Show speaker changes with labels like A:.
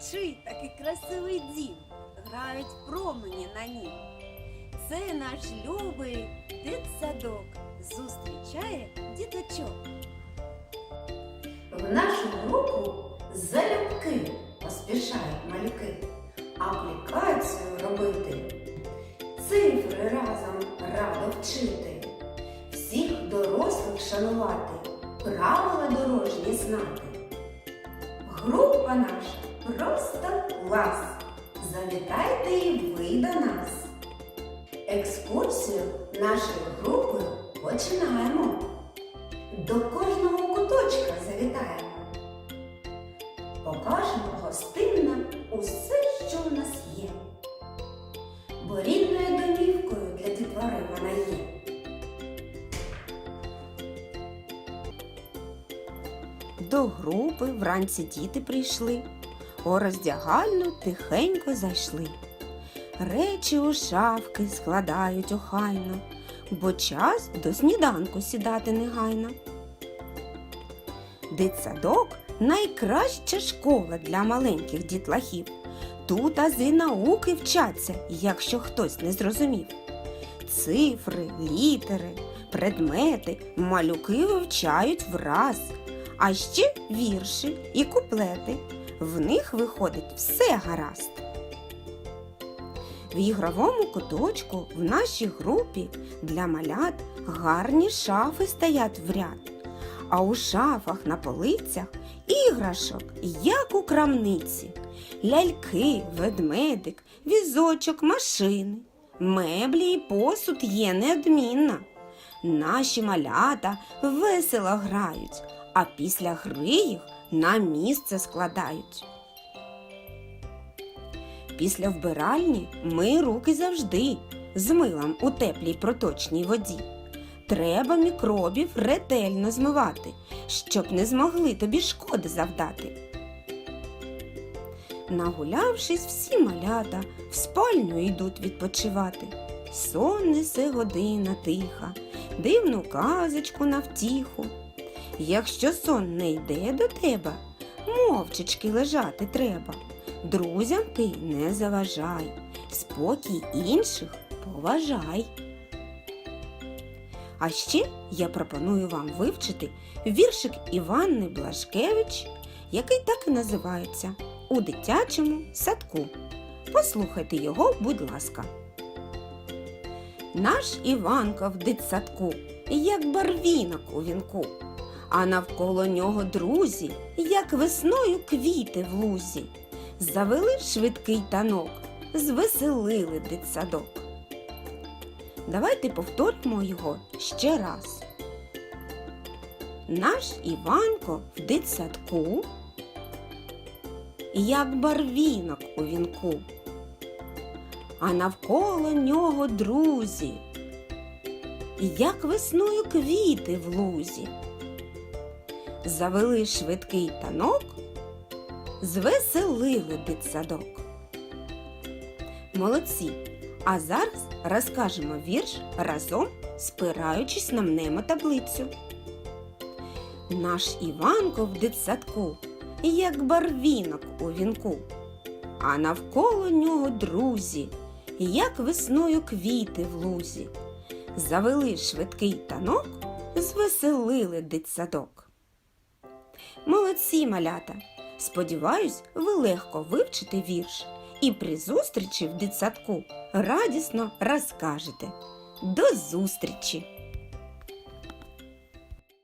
A: Чий такий красивий дім, грають промені на нім. Це наш любий дитсадок зустрічає діточок.
B: В нашу групу залюбки поспішають малюки аплікацію робити, цифри разом радо вчити, всіх дорослих шанувати, правила дорожні знати. Група наша просто клас. Завітайте і ви до нас. Екскурсію нашої групи починаємо. До кожного куточка завітаємо. Покажемо гостинно усе, що в нас є. Бо рідною домівкою для дітвори вона є.
C: До групи вранці діти прийшли, у роздягальну тихенько зайшли. Речі у шафки складають охайно, бо час до сніданку сідати негайно. Дитсадок найкраща школа для маленьких дітлахів. Тут ази науки вчаться, якщо хтось не зрозумів. Цифри, літери, предмети малюки вивчають враз, а ще вірші і куплети. В них виходить все гаразд. В ігровому куточку в нашій групі для малят гарні шафи стоять в ряд, а у шафах на полицях іграшок, як у крамниці, ляльки, ведмедик, візочок, машини, меблі і посуд є неодмінно. Наші малята весело грають, а після гри їх на місце складають. Після вбиральні ми руки завжди з милом у теплій проточній воді. Треба мікробів ретельно змивати, щоб не змогли тобі шкоди завдати. Нагулявшись, всі малята в спальню йдуть відпочивати. Сон несе година тиха, дивну казочку на втіху. Якщо сон не йде до тебе, мовчечки лежати треба. Друзям ти не заважай, спокій інших поважай. А ще я пропоную вам вивчити віршик Іванни Блашкевич, який так і називається у дитячому садку. Послухайте його, будь ласка. Наш Іванко в дитсадку, як барвінок у вінку, а навколо нього друзі, як весною квіти в лузі. Завели швидкий танок, звеселили дитсадок. Давайте повторимо його ще раз. Наш Іванко в дитсадку, як барвінок у вінку, а навколо нього друзі, як весною квіти в лузі. Завели швидкий танок, звеселили дитсадок. Молодці! А зараз розкажемо вірш разом, спираючись на мнемотаблицю. Наш Іванко в дитсадку, як барвінок у вінку, а навколо нього друзі, як весною квіти в лузі. Завели швидкий танок, звеселили дитсадок. Молодці малята! Сподіваюсь, ви легко вивчите вірш і при зустрічі в дитсадку радісно розкажете. До зустрічі!